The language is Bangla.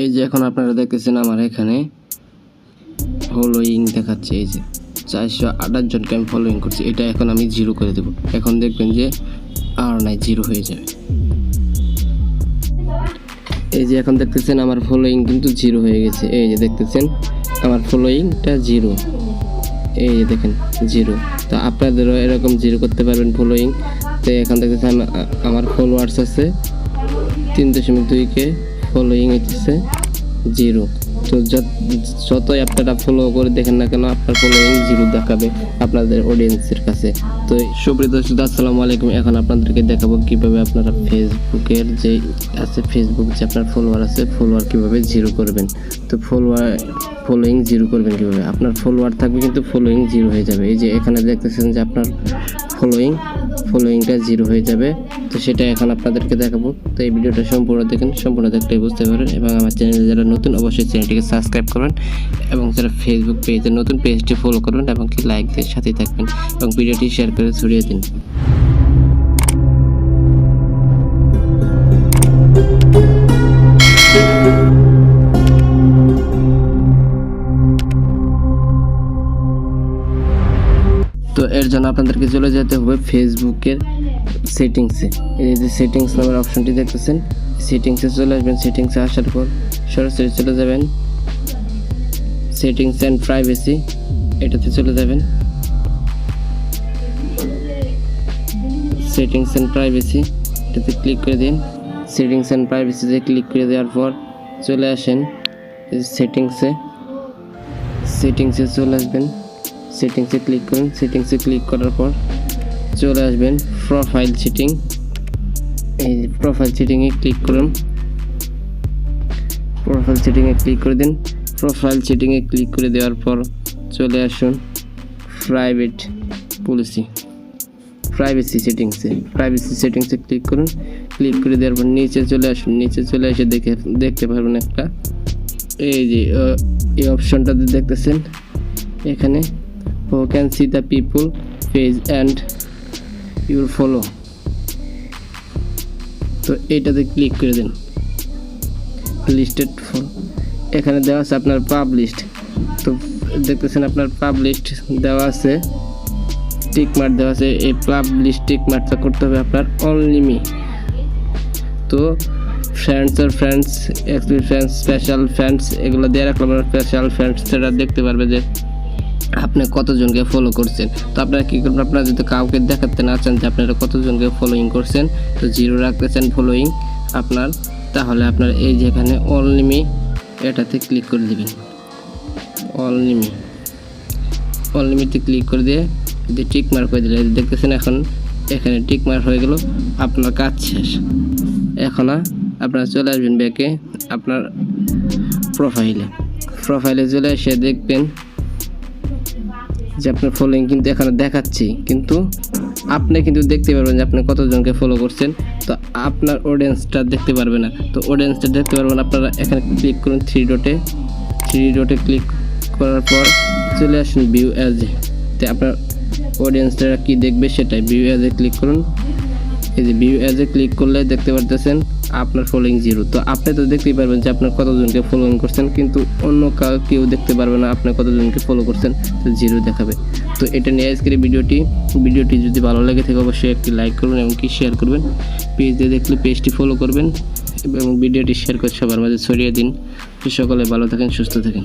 এই যে এখন আপনারা দেখতেছেন আমার এখানে ফলোয়িং দেখাচ্ছে, এই যে চারশো আঠাশ জনকে আমি ফলোয়িং করছি, এটা এখন আমি জিরো করে দেবো। এখন দেখবেন যে আর নাই জিরো হয়ে যাবে। এই যে এখন দেখতেছেন আমার ফলোয়িং কিন্তু জিরো হয়ে গেছে। এই যে দেখতেছেন, আমার ফলোয়িংটা জিরো এই যে দেখেন জিরো তো আপনাদেরও এরকম জিরো করতে পারবেন ফলোয়িং তো এখন দেখতেছেন আমার ফলোয়ার্স আছে তিন দশমিক দুইকে ফলোয়িং হচ্ছে জিরো। তো যত- যতই আপনারা ফলো করে দেখেন না কেন, আপনার ফলোয়িং জিরো দেখাবে আপনাদের অডিয়েন্সের কাছে। তো সুপ্রিয় দর্শক, আসসালামু আলাইকুম। এখন আপনাদেরকে দেখাবো কীভাবে আপনারা ফেসবুকের যে আছে ফেসবুক যে আপনার ফলোয়ার আছে ফলোয়ার কীভাবে জিরো করবেন। তো ফলোয়ার ফলোয়িং জিরো করবেন কীভাবে? আপনার ফলোয়ার থাকবে কিন্তু ফলোয়িং জিরো হয়ে যাবে। এই যে এখানে দেখতেছেন যে আপনার ফলোয়িং ফলোয়িংটা জিরো হয়ে যাবে। তো সেটা এখন আপনাদেরকে দেখাবো। তো এই ভিডিওটা সম্পূর্ণ দেখেন, সম্পূর্ণ দেখলে বুঝতে পারেন এবং আমার চ্যানেলে যারা নতুন, অবশ্যই চ্যানেলটিকে সাবস্ক্রাইব করবেন। এবং যারা ফেসবুক পেজে নতুন পেজটি ফলো করবেন এবং কি লাইক দিয়ে সাথেই থাকবেন। এবং ভিডিওটি শেয়ার করে ছড়িয়ে দিন। তো এর জন্য আপনাদেরকে চলে যেতে হবে ফেসবুকের সেটিংসে এই যে সেটিংস নামের অপশনটি দেখতেছেন সেটিংসে চলে আসবেন। সেটিংসে আসার পর সরাসরি চলে যাবেন। সেটিংস অ্যান্ড প্রাইভেসি এটাতে চলে যাবেন। সেটিংস অ্যান্ড প্রাইভেসি এটাতে ক্লিক করে দিন। সেটিংস অ্যান্ড প্রাইভেসিতে ক্লিক করে দেওয়ার পর চলে আসেন। সেটিংসে সেটিংসে চলে আসবেন। সেটিংসে ক্লিক করুন। সেটিংসে ক্লিক করার পর চলে আসবেন প্রোফাইল সেটিং এই প্রোফাইল সেটিংয়ে ক্লিক করুন। প্রোফাইল সেটিংয়ে ক্লিক করে দিন। প্রোফাইল সেটিংয়ে ক্লিক করে দেওয়ার পর চলে আসুন প্রাইভেট পলিসি প্রাইভেসি সেটিংসে প্রাইভেসি সেটিংসে ক্লিক করুন। ক্লিক করে দেওয়ার পর নিচে চলে আসুন। নিচে চলে এসে দেখে, দেখতে পারবেন একটা। এই যে এই অপশনটাতে দেখতেছেন? এখানে who can see the people page and your follow তো এইটাতে ক্লিক করে দিন। লিস্টেড এখানে দেওয়া আছে আপনার পাবলিশড তো দেখতেছেন আপনার পাবলিশড দেওয়া আছে। টিক মার্ক দেওয়া আছে। এই পাবলিশ টিক মার্কটা করতে হবে আপনার অনলি মি তো ফ্রেন্ডস আর friends except friends special friends এগুলো দিয়ে রাখলে আপনার স্পেশাল ফ্রেন্ডস সেটা দেখতে পারবে যে আপনি কতজনকে ফলো করছেন? তো আপনারা কী করবেন? আপনারা যদি কাউকে দেখাতে না চান যে আপনারা কতজনকে ফলোইং করছেন, তো জিরো রাখতেছেন ফলোইং আপনার। তাহলে আপনার এই যেখানে অনলিমি এটাতে ক্লিক করে দেবেন। অনলিমি অনলিমিতে ক্লিক করে দিয়ে যদি টিক মার্ক হয়ে দিলে, দেখতেছেন এখন এখানে টিক মার্ক হয়ে গেল, আপনার কাজ শেষ। এখন আপনারা চলে আসবেন ব্যাকে আপনার প্রোফাইলে প্রোফাইলে চলে এসে দেখবেন যে আপনার ফলোইং কিন্তু এখানে দেখাচ্ছি, কিন্তু আপনি কিন্তু দেখতে পারবেন যে আপনি কতজনকে ফলো করছেন। তো আপনার অডিয়েন্সটা দেখতে পারবে না। তো অডিয়েন্সটা দেখতে পারবেন, আপনারা এখানে ক্লিক করুন থ্রি ডটে থ্রি ডটে ক্লিক করার পর চলে আসুন ভিউ অ্যাজ তো আপনার অডিয়েন্সটা কি দেখবে সেটাই ভিউ অ্যাজে ক্লিক করুন। এই যে ভিউ অ্যাজে ক্লিক করলে দেখতে পারতেছেন আপনার ফলোইং জিরো তো আপনি তো দেখতেই পারবেন যে আপনার কতজনকে ফলোইং করছেন, কিন্তু অন্য কাউ কেউ দেখতে পারবে না আপনি কতজনকে ফলো করছেন, তো জিরো দেখাবে। তো এটা নিয়ে আজকের ভিডিওটি। ভিডিওটি যদি ভালো লাগে থাকে, অবশ্যই একটি লাইক করবেন এবং কি শেয়ার করবেন। পেজে দেখলে পেজটি ফলো করবেন এবং ভিডিওটি শেয়ার করে সবার মাঝে ছড়িয়ে দিন। সকলে ভালো থাকেন, সুস্থ থাকেন।